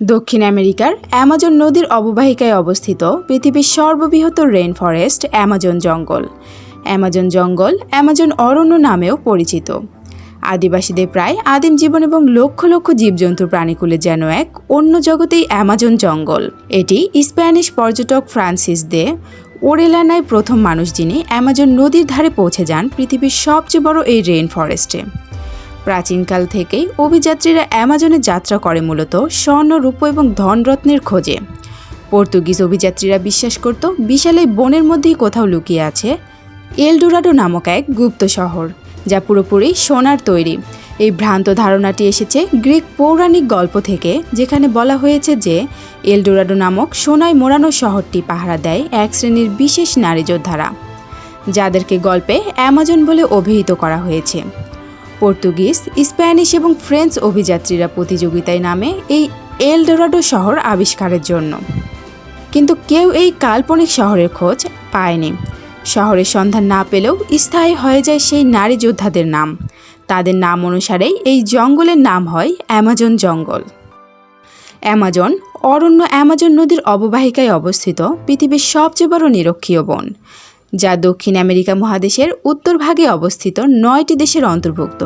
দক্ষিণ আমেরিকার অ্যামাজন নদীর অববাহিকায় অবস্থিত পৃথিবীর সর্ববৃহৎ রেইন ফরেস্ট অ্যামাজন জঙ্গল। অ্যামাজন জঙ্গল অ্যামাজন অরণ্য নামেও পরিচিত। আদিবাসীদের প্রায় আদিম জীবন এবং লক্ষ লক্ষ জীবজন্তু প্রাণীকুলে যেন এক অন্য জগতেই অ্যামাজন জঙ্গল। এটি স্প্যানিশ পর্যটক ফ্রান্সিস দে ওরেলানায় প্রথম মানুষ যিনি অ্যামাজন নদীর ধারে পৌঁছে যান পৃথিবীর সবচেয়ে বড় এই রেইন ফরেস্টে। প্রাচীনকাল থেকেই অভিযাত্রীরা অ্যামাজনে যাত্রা করে মূলত স্বর্ণ, রূপ এবং ধনরত্নের খোঁজে। পর্তুগিজ অভিযাত্রীরা বিশ্বাস করত বিশাল এই বনের মধ্যেই কোথাও লুকিয়ে আছে এলডোরাডো নামক এক গুপ্ত শহর, যা পুরোপুরি সোনার তৈরি। এই ভ্রান্ত ধারণাটি এসেছে গ্রিক পৌরাণিক গল্প থেকে, যেখানে বলা হয়েছে যে এলডোরাডো নামক সোনায় মোড়ানো শহরটি পাহারা দেয় এক শ্রেণির বিশেষ নারী যোদ্ধারা, যাদেরকে গল্পে অ্যামাজন বলে অভিহিত করা হয়েছে। পর্তুগিজ, স্প্যানিশ এবং ফ্রেঞ্চ অভিযাত্রীরা প্রতিযোগিতায় নামে এই এলডোরাডো শহর আবিষ্কারের জন্য। কিন্তু কেউ এই কাল্পনিক শহরের খোঁজ পায়নি। শহরের সন্ধান না পেলেও স্থায়ী হয়ে যায় সেই নারী যোদ্ধাদের নাম। তাদের নাম অনুসারেই এই জঙ্গলের নাম হয় অ্যামাজন জঙ্গল। অ্যামাজন, অরণ্য অ্যামাজন নদীর অববাহিকায় অবস্থিত পৃথিবীর সবচেয়ে বড় নিরক্ষীয় বন। যা দক্ষিণ আমেরিকা মহাদেশের উত্তর ভাগে অবস্থিত নয়টি দেশের অন্তর্ভুক্ত,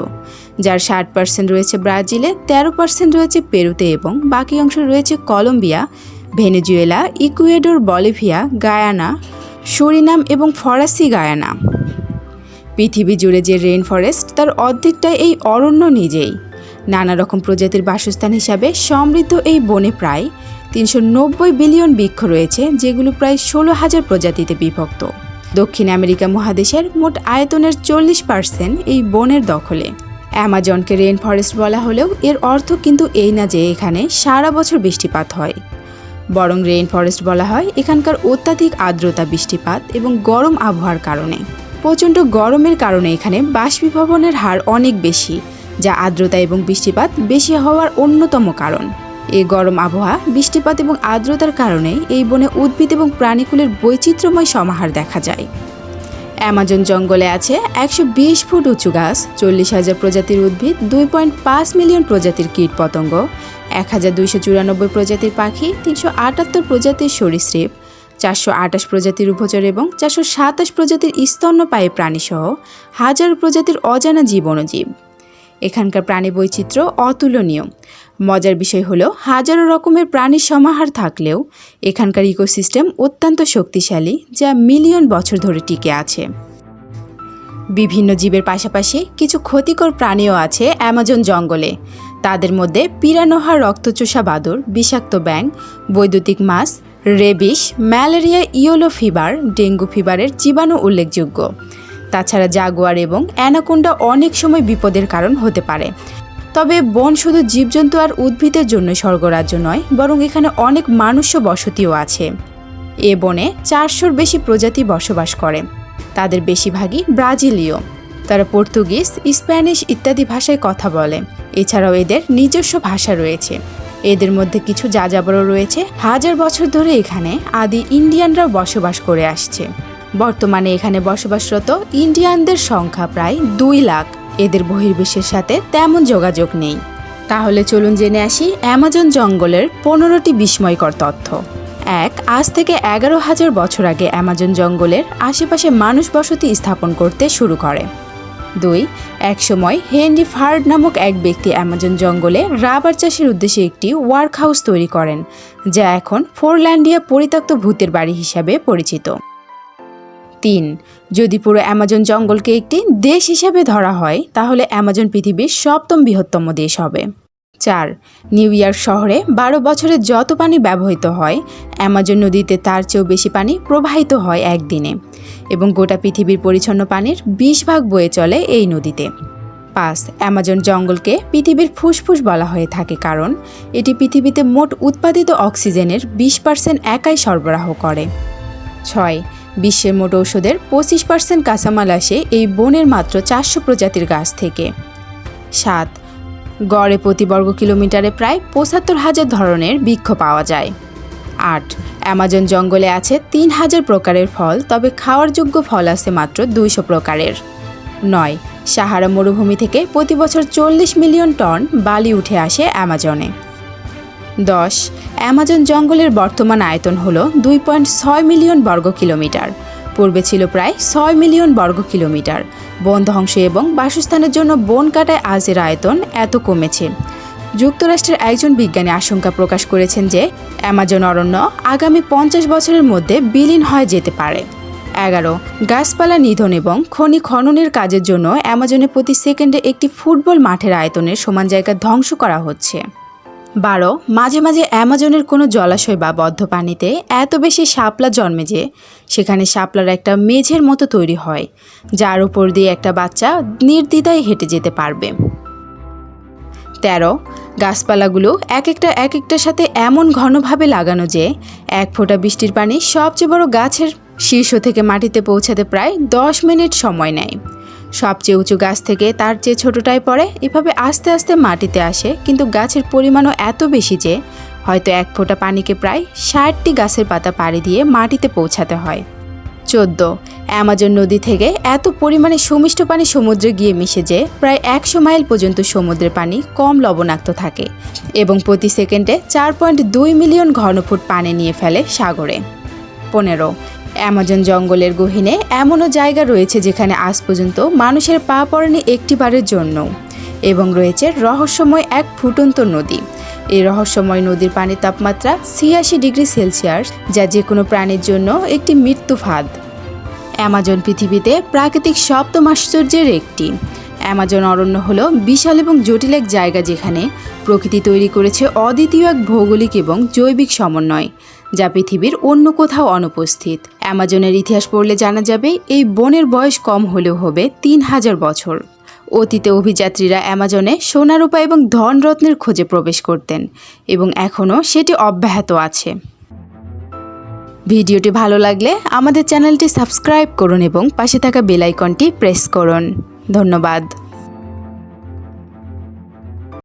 যার ষাট পার্সেন্ট রয়েছে ব্রাজিলে, তেরো পার্সেন্ট রয়েছে পেরুতে এবং বাকি অংশ রয়েছে Colombia, Venezuela, Ecuador, Bolivia, Guyana, Suriname এবং ফরাসি গায়ানা। পৃথিবী জুড়ে যে রেইন ফরেস্ট তার অর্ধেকটাই এই অরণ্য নিজেই। নানা রকম প্রজাতির বাসস্থান হিসাবে সমৃদ্ধ এই বনে প্রায় তিনশো নব্বই বিলিয়ন বৃক্ষ রয়েছে, যেগুলো প্রায় ষোলো হাজার প্রজাতিতে বিভক্ত। দক্ষিণ আমেরিকা মহাদেশের মোট আয়তনের চল্লিশ পার্সেন্ট এই বনের দখলে। অ্যামাজনকে রেইন ফরেস্ট বলা হলেও এর অর্থ কিন্তু এই না যে এখানে সারা বছর বৃষ্টিপাত হয়। বরং রেইন ফরেস্ট বলা হয় এখানকার অত্যাধিক আর্দ্রতা বৃষ্টিপাত এবং গরম আবহাওয়ার কারণে। প্রচণ্ড গরমের কারণে এখানে বাষ্পীভবনের হার অনেক বেশি, যা আর্দ্রতা এবং বৃষ্টিপাত বেশি হওয়ার অন্যতম কারণ। এই গরম আবহাওয়া, বৃষ্টিপাত এবং আর্দ্রতার কারণে এই বনে উদ্ভিদ এবং প্রাণীকুলের বৈচিত্র্যময় সমাহার দেখা যায়। অ্যামাজন জঙ্গলে আছে একশো বিশ ফুট উঁচু গাছ, চল্লিশ হাজার প্রজাতির উদ্ভিদ, দুই পয়েন্ট পাঁচ মিলিয়ন প্রজাতির কীট পতঙ্গ এক হাজার দুইশো চুরানব্বই প্রজাতির পাখি, তিনশো আটাত্তর প্রজাতির সরীসৃপ, চারশো আটাশ প্রজাতির উপচর এবং চারশো সাতাশ প্রজাতির স্তন্যপায়ী প্রাণীসহ হাজার প্রজাতির অজানা জীবনজীব। এখানকার প্রাণী বৈচিত্র্য অতুলনীয়। মজার বিষয় হলো, হাজারো রকমের প্রাণীর সমাহার থাকলেও এখানকার ইকোসিস্টেম অত্যন্ত শক্তিশালী, যা মিলিয়ন বছর ধরে টিকে আছে। বিভিন্ন জীবের পাশাপাশি কিছু ক্ষতিকর প্রাণীও আছে অ্যামাজন জঙ্গলে। তাদের মধ্যে পিরানোহা রক্তচোষা বাদুর, বিষাক্ত ব্যাং বৈদ্যুতিক মাছ, rabies, malaria, yellow fever, dengue ফিভারের জীবাণু উল্লেখযোগ্য। তাছাড়া জাগুয়ার এবং অ্যানাকোন্ডা অনেক সময় বিপদের কারণ হতে পারে। তবে বন শুধু জীবজন্তু আর উদ্ভিদের জন্য স্বর্গরাজ্য নয়, বরং এখানে অনেক মানুষ্য বসতিও আছে। এ বনে চারশোর বেশি প্রজাতি বসবাস করে। তাদের বেশিরভাগই ব্রাজিলীয়। তারা পর্তুগিজ, স্প্যানিশ ইত্যাদি ভাষায় কথা বলে। এছাড়াও এদের নিজস্ব ভাষা রয়েছে। এদের মধ্যে কিছু যাযাবরও রয়েছে। হাজার বছর ধরে এখানে আদি ইন্ডিয়ানরাও বসবাস করে আসছে। বর্তমানে এখানে বসবাসরত ইন্ডিয়ানদের সংখ্যা প্রায় দুই লাখ। এদের বহির্বিশ্বের সাথে তেমন যোগাযোগ নেই। তাহলে চলুন জেনে আসি অ্যামাজন জঙ্গলের পনেরোটি বিস্ময়কর তথ্য। এক, আজ থেকে এগারো হাজার বছর আগে অ্যামাজন জঙ্গলের আশেপাশে মানুষ বসতি স্থাপন করতে শুরু করে। দুই একসময় হেনরি ফার্ড নামক এক ব্যক্তি অ্যামাজন জঙ্গলে রাবার চাষের উদ্দেশ্যে একটি ওয়ার্ক হাউস তৈরি করেন, যা এখন ফোরল্যান্ডিয়া পরিত্যক্ত ভূতের বাড়ি হিসাবে পরিচিত। তিন। যদি পুরো অ্যামাজন জঙ্গলকে একটি দেশ হিসাবে ধরা হয়, তাহলে অ্যামাজন পৃথিবীর সপ্তম বৃহত্তম দেশ হবে। চার। নিউ ইয়র্ক শহরে বারো বছরে যত পানি ব্যবহৃত হয়, অ্যামাজন নদীতে তার চেয়েও বেশি পানি প্রবাহিত হয় একদিনে এবং গোটা পৃথিবীর পরিচ্ছন্ন পানির বিশ ভাগ বয়ে চলে এই নদীতে। পাঁচ। অ্যামাজন জঙ্গলকে পৃথিবীর ফুসফুস বলা হয়ে থাকে কারণ এটি পৃথিবীতে মোট উৎপাদিত অক্সিজেনের বিশ পার্সেন্ট একাই সরবরাহ করে। ছয়। বিশ্বের মোট ঔষধের পঁচিশ পার্সেন্ট কাঁচামাল আসে এই বনের মাত্র চারশো প্রজাতির গাছ থেকে। সাত, গড়ে প্রতি বর্গ কিলোমিটারে প্রায় পঁচাত্তর হাজার ধরনের বৃক্ষ পাওয়া যায়। আট, অ্যামাজন জঙ্গলে আছে তিন হাজার প্রকারের ফল, তবে খাওয়ার যোগ্য ফল আছে মাত্র দুইশো প্রকারের। নয়, সাহারা মরুভূমি থেকে প্রতি বছর চল্লিশ মিলিয়ন টন বালি উঠে আসে অ্যামাজনে। দশ, অ্যামাজন জঙ্গলের বর্তমান আয়তন হল দুই পয়েন্ট ছয় মিলিয়ন বর্গ কিলোমিটার। পূর্বে ছিল প্রায় ছয় মিলিয়ন বর্গ কিলোমিটার। বন ধ্বংস এবং বাসস্থানের জন্য বন কাটায় আজের আয়তন এত কমেছে। যুক্তরাষ্ট্রের একজন বিজ্ঞানী আশঙ্কা প্রকাশ করেছেন যে, অ্যামাজন অরণ্য আগামী পঞ্চাশ বছরের মধ্যে বিলীন হয়ে যেতে পারে। এগারো, গাছপালা নিধন এবং খনি খননের কাজের জন্য অ্যামাজনে প্রতি সেকেন্ডে একটি ফুটবল মাঠের আয়তনের সমান জায়গা ধ্বংস করা হচ্ছে। বারো, মাঝে মাঝে অ্যামাজনের কোনো জলাশয় বা বদ্ধ পানিতে এত বেশি শাপলা জন্মে যে সেখানে শাপলার একটা মেঝের মতো তৈরি হয়, যার উপর দিয়ে একটা বাচ্চা নির্দ্বিধায় হেঁটে যেতে পারবে। তেরো, গাছপালাগুলো এক একটা এক একটার সাথে এমন ঘনভাবে লাগানো যে এক ফোঁটা বৃষ্টির পানি সবচেয়ে বড় গাছের শীর্ষ থেকে মাটিতে পৌঁছাতে প্রায় দশ মিনিট সময় নেয়। সবচেয়ে উঁচু গাছ থেকে তার চেয়ে ছোটটাই পড়ে, এভাবে আস্তে আস্তে মাটিতে আসে। কিন্তু গাছের পরিমাণও এত বেশি যে, হয়তো এক ফোঁটা পানিকে প্রায় ষাটটি গাছের পাতা পাড়ি দিয়ে মাটিতে পৌঁছাতে হয়। চোদ্দ। অ্যামাজন নদী থেকে এত পরিমাণে সুমিষ্ট পানি সমুদ্রে গিয়ে মিশে যে, প্রায় একশো মাইল পর্যন্ত সমুদ্রের পানি কম লবণাক্ত থাকে এবং প্রতি সেকেন্ডে চার পয়েন্ট দুই মিলিয়ন ঘনফুট পানি নিয়ে ফেলে সাগরে। পনেরো। অ্যামাজন জঙ্গলের গহিনে এমনও জায়গা রয়েছে যেখানে আজ পর্যন্ত মানুষের পা পড়েনি একটিবারের জন্য এবং রয়েছে রহস্যময় এক ফুটন্ত নদী। এই রহস্যময় নদীর পানির তাপমাত্রা ছিয়াশি ডিগ্রি সেলসিয়াস, যা যে কোনো প্রাণীর জন্য একটি মৃত্যু ফাঁদ অ্যামাজন পৃথিবীতে প্রাকৃতিক সপ্তম আশ্চর্যের একটি। অ্যামাজন অরণ্য হলো বিশাল এবং জটিল এক জায়গা যেখানে প্রকৃতি তৈরি করেছে অদ্বিতীয় এক ভৌগোলিক এবং জৈবিক সমন্বয়, যা পৃথিবীর অন্য কোথাও অনুপস্থিত। অ্যামাজনের ইতিহাস পড়লে জানা যাবে, এই বনের বয়স কম হলেও হবে তিন হাজার বছর। অতীতে অভিযাত্রীরা অ্যামাজনে সোনারূপা এবং ধনরত্নের খোঁজে প্রবেশ করতেন, এবং এখনও সেটি অব্যাহত আছে। ভিডিওটি ভালো লাগলে আমাদের চ্যানেলটি সাবস্ক্রাইব করুন এবং পাশে থাকা বেলাইকনটি প্রেস করুন। ধন্যবাদ।